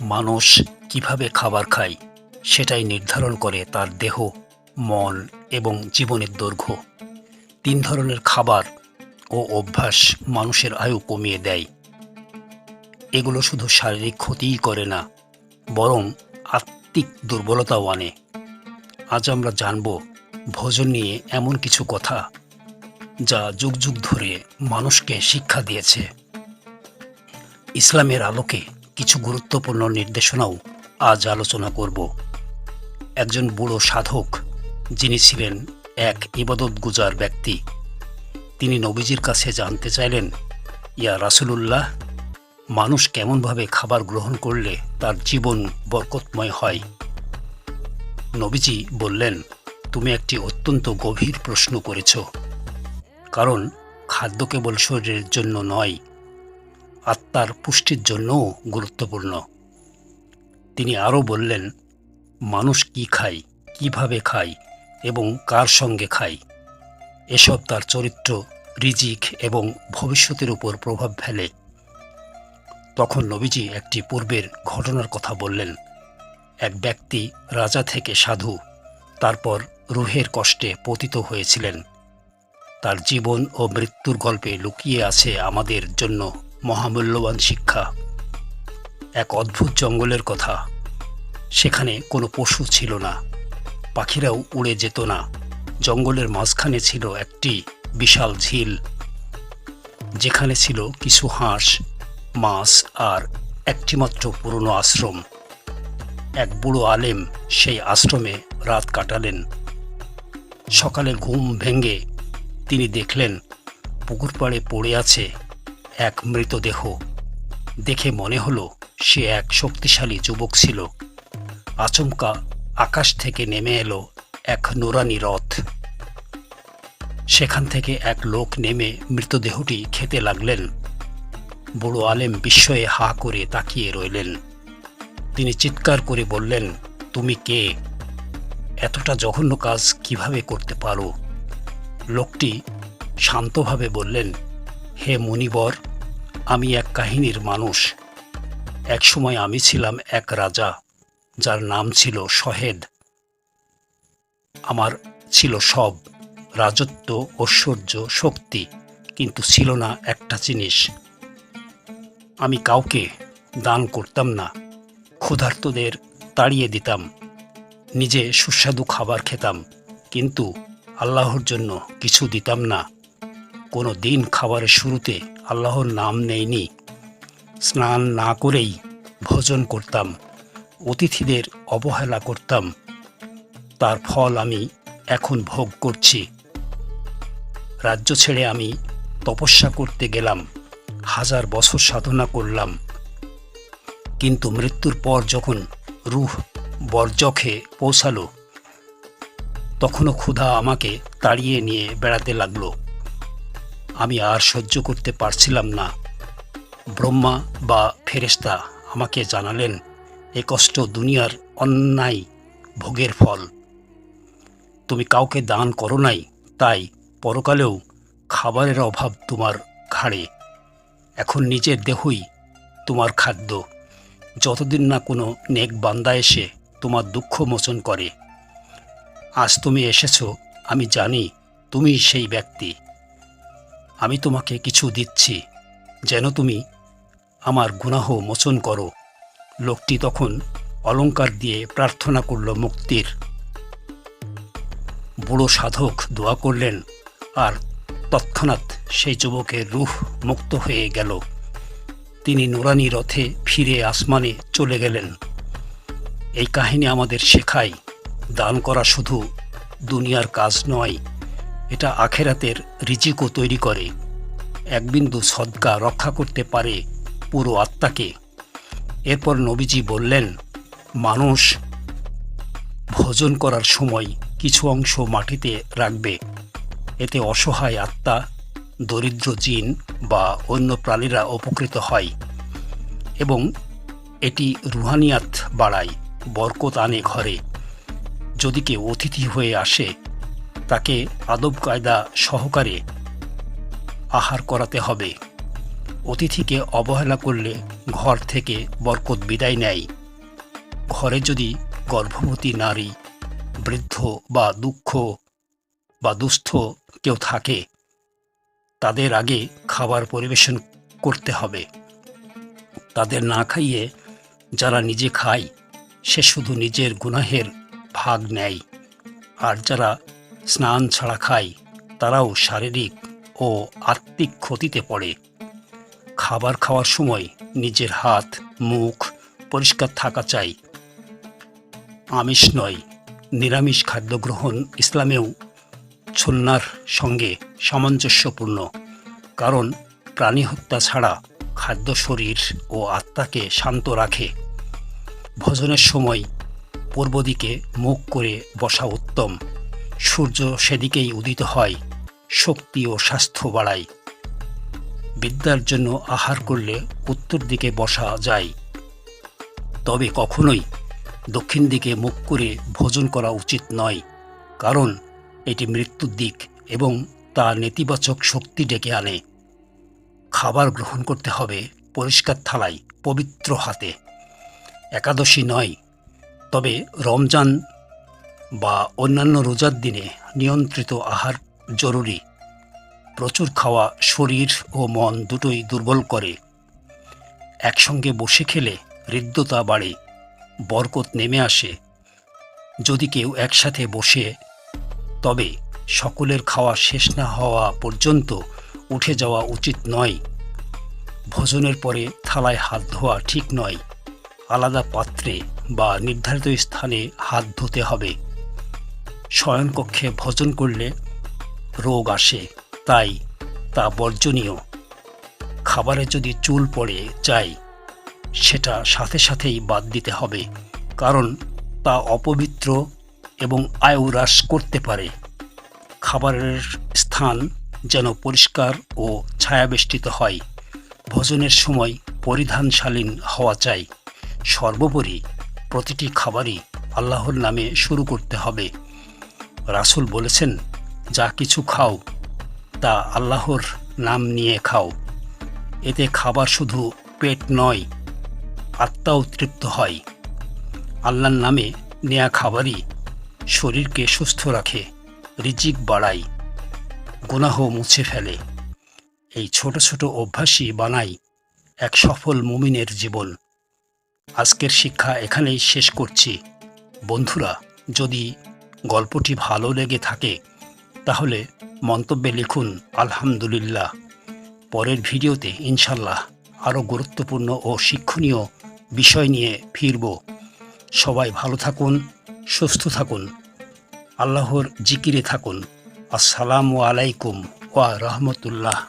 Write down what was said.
মানুষ কীভাবে খাবার খায় সেটাই নির্ধারণ করে তার দেহ, মন এবং জীবনের দৈর্ঘ্য। তিন ধরনের খাবার ও অভ্যাস মানুষের আয়ু কমিয়ে দেয়। এগুলো শুধু শারীরিক ক্ষতিই করে না, বরং আত্মিক দুর্বলতাও আনে। আজ আমরা জানব ভোজন নিয়ে এমন কিছু কথা যা যুগ যুগ ধরে মানুষকে শিক্ষা দিয়েছে। ইসলামের আলোকে কিছু গুরুত্বপূর্ণ নির্দেশনাও আজ আলোচনা করব। একজন বুড়ো সাধক, যিনি ছিলেন এক ইবাদত গুজার ব্যক্তি, তিনি নবীজির কাছে জানতে চাইলেন, ইয়া রাসূলুল্লাহ, মানুষ কেমনভাবে খাবার গ্রহণ করলে তার জীবন বরকতময় হয়? নবীজি বললেন, তুমি একটি অত্যন্ত গভীর প্রশ্ন করেছ। কারণ খাদ্য কেবল শরীরের জন্য নয় আত্মার পুষ্টির জন্যও গুরুত্বপূর্ণ। তিনি আরও বললেন, মানুষ কি খায়, কীভাবে খায় এবং কার সঙ্গে খায়? এসব তার চরিত্র, রিজিক এবং ভবিষ্যতের উপর প্রভাব ফেলে। তখন নবীজি একটি পূর্বের ঘটনার কথা বললেন। এক ব্যক্তি রাজা থেকে সাধু, তারপর রুহের কষ্টে পতিত হয়েছিলেন। তার জীবন ও মৃত্যুর গল্পে লুকিয়ে আছে আমাদের জন্য মহামূল্যবান শিক্ষা। এক অদ্ভুত জঙ্গলের কথা। সেখানে কোনো পশু ছিল না। পাখিরাও উড়ে যেত না। জঙ্গলের মাঝখানে ছিল একটি বিশাল ঝিল। যেখানে ছিল কিছু হাঁস, মাছ আর একটিমাত্র পুরনো আশ্রম। এক বুড়ো আলেম সেই আশ্রমে রাত কাটালেন। সকালে ঘুম ভেঙে তিনি দেখলেন, পুকুর পাড়ে পড়ে আছে এক মৃতদেহ। দেখে মনে হলো সে এক শক্তিশালী যুবক ছিল। আচমকা আকাশ থেকে নেমে এলো এক নোরানি রথ। সেখান থেকে এক লোক নেমে মৃতদেহটি খেতে লাগলেন। বুড়ো আলেম বিস্ময়ে হা করে তাকিয়ে রইলেন। তিনি চিৎকার করে বললেন, তুমি কে? এতটা জঘন্য কাজ কীভাবে করতে পারো? লোকটি শান্তভাবে বললেন, হে মনিবর আমি এক কাহিনীর মানুষ। একসময় আমি ছিলাম এক রাজা, যার নাম ছিল শহেদ আমার ছিল সব, রাজত্ব ঐশ্বর্য শক্তি, কিন্তু ছিল না একটা জিনিস। আমি কাউকে দান করতাম না, ক্ষুধার্তদের তাড়িয়ে দিতাম, নিজে সুস্বাদু খাবার খেতাম, কিন্তু আল্লাহর জন্য কিছু দিতাম না। কোনো দিন খাবারের শুরুতে আল্লাহর নাম নেইনি স্নান না করেই ভোজন করতাম, অতিথিদের অবহেলা করতাম। তার ফল আমি এখন ভোগ করছি। রাজ্য ছেড়ে আমি তপস্যা করতে গেলাম, হাজার বছর সাধনা করলাম। কিন্তু মৃত্যুর পর যখন রুহ বর্জখে পৌঁছালো, তখনও ক্ষুধা আমাকে তাড়িয়ে নিয়ে বেড়াতে লাগল। আমি আর সহ্য করতে পারছিলাম না। ব্রহ্মা বা ফেরেশতা আমাকে জানালেন, এ কষ্ট দুনিয়ার অন্যায় ভোগের ফল। তুমি কাউকে দান করো নাই, তাই পরকালেও খাবারের অভাব তোমার ঘাড়ে। এখন নিজের দেহই তোমার খাদ্য। যতদিন না কোনো নেক বান্দা এসে তোমার দুঃখ মোচন করে। আজ তুমি এসেছ, আমি জানি তুমি সেই ব্যক্তি। আমি তোমাকে কিছু দিচ্ছি। যেন তুমি আমার গুনাহ মোচন করো। লোকটি তখন অলঙ্কার দিয়ে প্রার্থনা করল মুক্তির। বুড়ো সাধক দোয়া করলেন আর তৎক্ষণাৎ সেই যুবকের রুহ মুক্ত হয়ে গেল। তিনি নুরানি রথে ফিরে আসমানে চলে গেলেন। এই কাহিনী আমাদের শেখায়। দান করা শুধু দুনিয়ার কাজ নয় এটা আখেরাতের রিজিকও তৈরি করে। এক বিন্দু সদকা রক্ষা করতে পারে পুরো আত্মাকে। এরপর নবীজি বললেন, মানুষ ভোজন করার সময় কিছু অংশ মাটিতে রাখবে। এতে অসহায় আত্মা, দরিদ্র জিন বা অন্য প্রাণীরা উপকৃত হয় এবং এটি রুহানিয়াত বাড়ায়, বরকত আনে ঘরে। যদি কেউ অতিথি হয়ে আসে তাকে আদব কায়দা সহকারে আহার করাতে হবে। অতিথিকে অবহেলা করলে ঘর থেকে বরকত বিদায় নেয়। ঘরে যদি গর্ভবতী নারী, বৃদ্ধ বা দুঃখ বা দুস্থ কেউ থাকে, তাদের আগে খাবার পরিবেশন করতে হবে। তাদের না খাইয়ে যারা নিজে খায়, সে শুধু নিজের গুনাহের ভাগ নেয়। আর যারা স্নান ছাড়া খায় তারাও শারীরিক ও আত্মিক ক্ষতিতে পড়ে। খাবার খাওয়ার সময় নিজের হাত, মুখ পরিষ্কার থাকা চাই। আমিষ নয়, নিরামিষ খাদ্য গ্রহণ ইসলামেও ছন্নার সঙ্গে সামঞ্জস্যপূর্ণ, কারণ প্রাণী হত্যা ছাড়া খাদ্য শরীর ও আত্মাকে শান্ত রাখে। ভোজনের সময় পূর্ব দিকে মুখ করে বসা উত্তম। সূর্য সেদিকেই উদিত হয়, শক্তি ও স্বাস্থ্য বাড়ায়। বিদ্যার জন্য আহার করলে উত্তর দিকে বসা যায়। তবে কখনোই দক্ষিণ দিকে মুখ করে ভোজন করা উচিত নয়, কারণ এটি মৃত্যুর দিক এবং তা নেতিবাচক শক্তি ডেকে আনে। খাবার গ্রহণ করতে হবে পরিষ্কার থালায়, পবিত্র হাতে। একাদশী নয়, তবে রমজান বা অন্যান্য রোজার দিনে নিয়ন্ত্রিত আহার জরুরি। প্রচুর খাওয়া শরীর ও মন দুটোই দুর্বল করে। একসঙ্গে বসে খেলে হৃদ্যতা বাড়ে, বরকত নেমে আসে। যদি কেউ একসাথে বসে, তবে সকলের খাওয়া শেষ না হওয়া পর্যন্ত উঠে যাওয়া উচিত নয়। ভোজনের পরে থালায় হাত ধোয়া ঠিক নয়। আলাদা পাত্রে বা নির্ধারিত স্থানে হাত ধুতে হবে। শয়নকক্ষে ভোজন করলে রোগ আসে, তাই তা বর্জনীয়। খাবারে যদি চুল পড়ে যায়, সেটা সাথে সাথেই বাদ দিতে হবে, কারণ তা অপবিত্র এবং আয়ু হ্রাস করতে পারে। খাবারের স্থান যেন পরিষ্কার ও ছায়াবেষ্টিত হয়। ভোজনের সময় পরিধানশালীন হওয়া চাই। সর্বোপরি প্রতিটি খাবারই আল্লাহর নামে শুরু করতে হবে। রাসূল বলেছেন, যা কিছু খাও, তা আল্লাহর নাম নিয়ে খাও। এতে খাবার শুধু পেট নয়, আত্মাও তৃপ্ত হয়। আল্লাহর নামে নেয়া খাবারই শরীরকে সুস্থ রাখে, রিজিক বাড়ায়, গুনাহ মুছে ফেলে। এই ছোট ছোট অভ্যাসই বানাই এক সফল মুমিনের জীবন। আজকের শিক্ষা এখানেই শেষ করছি। বন্ধুরা, যদি গল্পটি ভালো লেগে থাকে, তাহলে মন্তব্যে লিখুন, আলহামদুলিল্লাহ। পরের ভিডিওতে ইনশাল্লাহ আরও গুরুত্বপূর্ণ ও শিক্ষণীয় বিষয় নিয়ে ফিরব। সবাই ভালো থাকুন, সুস্থ থাকুন, আল্লাহর জিকিরে থাকুন। আসসালামু আলাইকুম ওয়া রহমতুল্লাহ।